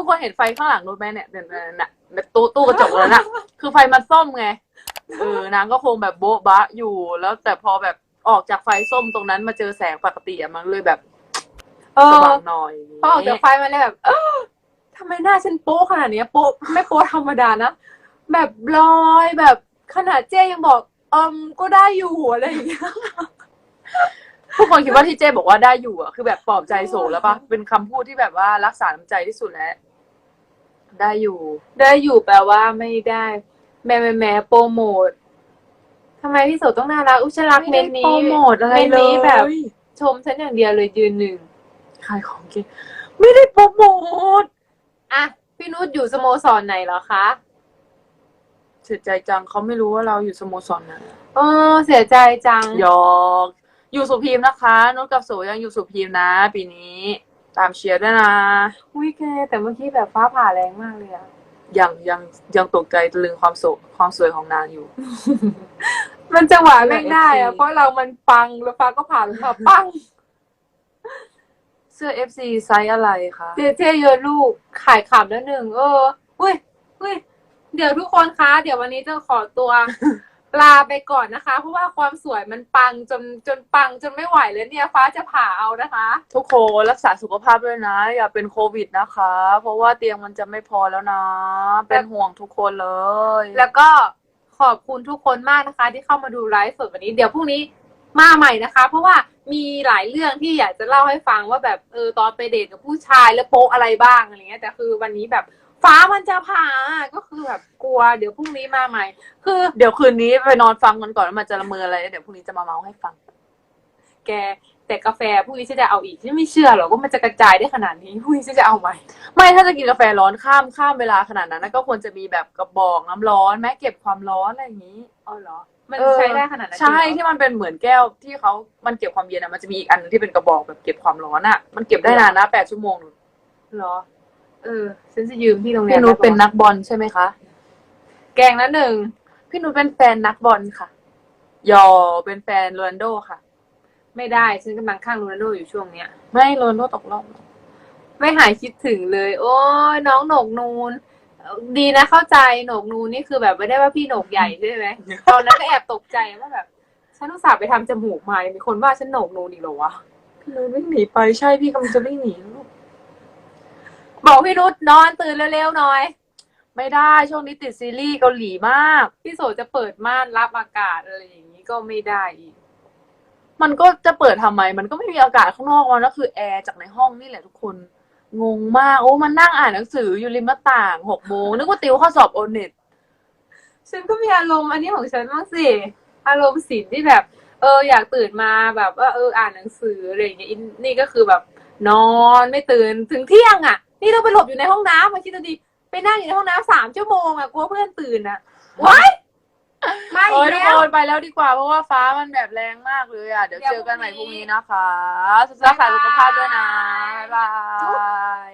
ทุกคนเห็นไฟข้างหลังนุชไหมเนี่ยเนี่ยเนี่ยเนี่ยเนี่ยตู้ตู้กระจกแล้วน่ะ คือไฟมันส้มไงเออนางก็คงแบบโบ๊ะบะอยู่แล้วแต่พอแบบออกจากไฟส้มตรงนั้นมาเจอแสงปกติอะมันเลยแบบเอสอว่างหน่อยพอออกจากไฟมาเลยแบบ เออทำไมหน้าฉันโป๊ขนาดเนี้ยโป๊ไม่โป๊ธรรมดานะ แบบลอยแบบขนาดเจ๊ยังบอกเอิมก็ได้อยู่อะไรอย่างเงี้ย ทุกคนคิดว่าที่เจ๊บอกว่าได้อยู่อะคือแบบปลอบใจโสแล้วปะเป็นคำพูดที่แบบว่ารักษาน้ำใจที่สุดแล้ว ได้อยู่ ได้อยู่แปลว่าไม่ได้ แม่แม่แม่โปรโมททำไมพี่โสต้องน่ารัก อุ้ยฉันรักเมนนี้โปรโมทอะไรเมนเลนี้ยแบบ ชมฉันอย่างเดียวเลยยืนหนึ่ง ขายของเก่งไม่ได้โปรโมทอะ พี่นุชอยู่สโมสรไหนเหรอคะ เสียใจจังเขาไม่รู้ว่าเราอยู่สโมสรไหนเออ เสียใจจัง หยอก อยู่สุพีมนะคะนุชกับโสยังอยู่สุพีมนะ ปีนี้ ตามเชียร์ด้วยนะอุ้ยแกแต่เมื่อกี้แบบฟ้าผ่าแรงมากเลยอะยังยังยังตกใจตะลึงความโสความสวยของนางอยู่ มันจังหวะแม่งได้เสื้ออะ FC เพราะเรามันปังแล้วฟ้าก็ผ่าลงมาปัง เสื้อ FC ไซส์อะไรคะเจเจเยอะลูกขายขำแล้วหนึ่งเอออุ้ยอุ้ยเดี๋ยวทุกคนคะ เดี๋ยววันนี้จะขอตัว ลาไปก่อนนะคะ เพราะว่าความสวยมันปังจนจนปังจนไม่ไหวแล้วเนี่ยฟ้าจะผ่าเอานะคะ ทุกคนรักษาสุขภาพด้วยนะ อย่าเป็นโควิดนะคะ เพราะว่าเตียงมันจะไม่พอแล้วนะ เป็นห่วงทุกคนเลย แล้วก็ขอบคุณทุกคนมากนะคะ ที่เข้ามาดูไลฟ์สดวันนี้เดี๋ยวพรุ่งนี้มาใหม่นะคะ เพราะว่ามีหลายเรื่องที่อยากจะเล่าให้ฟังว่าแบบเออตอนไปเดทกับผู้ชายแล้วโป๊ะอะไรบ้างอะไรเงี้ยแต่คือวันนี้แบบ ฟ้ามันจะผ่าก็คือแบบกลัว เดี๋ยวพรุ่งนี้มาใหม่ คือ เดี๋ยวคืนนี้ไปนอนฟังกันก่อนว่ามันจะละเมออะไรเดี๋ยวพรุ่งนี้จะมาเมาให้ฟัง แกแต่กาแฟพรุ่งนี้ฉันจะเอาอีกฉันไม่เชื่อหรอกว่ามันจะกระจายได้ขนาดนี้พรุ่งนี้ฉันจะเอาไหมไม่ถ้าจะกินกาแฟร้อนข้ามข้ามเวลาขนาดนั้นนะก็ควรจะมีแบบกระบอกน้ำร้อนแม้เก็บความร้อนอะไรอย่างนี้ อ๋อเหรอ มันเออ ใช้ได้ขนาดนั้นใช่จริงเหรอ ที่มันเป็นเหมือนแก้วที่เขามันเก็บความเย็นอะมันจะมีอีกอันหนึงที่เป็นกระบอกแบบเก็บความร้อนอะมันเก็บได้นานนะแปดชั่วโมงนู่นเหรอ เออฉันจะยืมที่โรงเรียนพี่นุชได้ปะเป็นนักบอลใช่ไหมคะ แกงละหนึ่ง พี่นุชเป็นแฟนนักบอลค่ะ ยอเป็นแฟนโรนัลโดค่ะ ไม่ได้ ฉันกำลังข้างโรนัลโดอยู่ช่วงเนี้ย ไม่โรนัลโดตกรอบ ไม่หายคิดถึงเลย โอ้ยน้องโหนกนูน ดีนะเข้าใจโหนกนูนนี่คือแบบไม่ได้ว่าพี่โหนกใหญ่ใช่ไหม ตอนนั้นก็แอบตกใจว่าแบบ ฉันต้องสาห์ไปทำจมูกมายังมีคนว่าฉันโหนกนูนอีกเหรอวะ พี่นุชวิ่งหนีไปใช่พี่กำลังจะวิ่งหนีลูก บอกพี่นุชนอนตื่นเร็วๆหน่อย ไม่ได้ช่วงนี้ติดซีรีส์เกาหลีมาก พี่โสจะเปิดม่านรับอากาศอะไรอย่างนี้ก็ไม่ได้อีก มันก็จะเปิดทำไม มันก็ไม่มีอากาศข้างนอกมันก็คือแอร์จากในห้องนี่แหละทุกคน งงมาก โอ้มันนั่งอ่านหนังสืออยู่ริมหน้าต่างหกโมงนึกว่าติวข้อสอบโอเน็ตฉันก็มีอารมณ์อันนี้ของฉันบ้างสิ อารมณ์ศิลป์ที่แบบ เออ อยากตื่นมาแบบว่าเอออ่านหนังสืออะไรอย่างเงี้ยอินนี่ก็คือแบบ นอนไม่ตื่นถึงเที่ยงอะ นี่เราไปหลบอยู่ในห้องน้ำมาคิดดูดิไปนั่งอยู่ในห้องน้ำสามชั่วโมงอะกลัวเพื่อนตื่นอะว้ายไม่โอ้ยวไปแล้วดีกว่าเพราะว่าฟ้ามันแบบแรงมากเลยอะ เดี๋ยวเจอกันใหม่พรุ่งนี้นะคะรักษาสุขภาพด้วยนะ บ๊ายบาย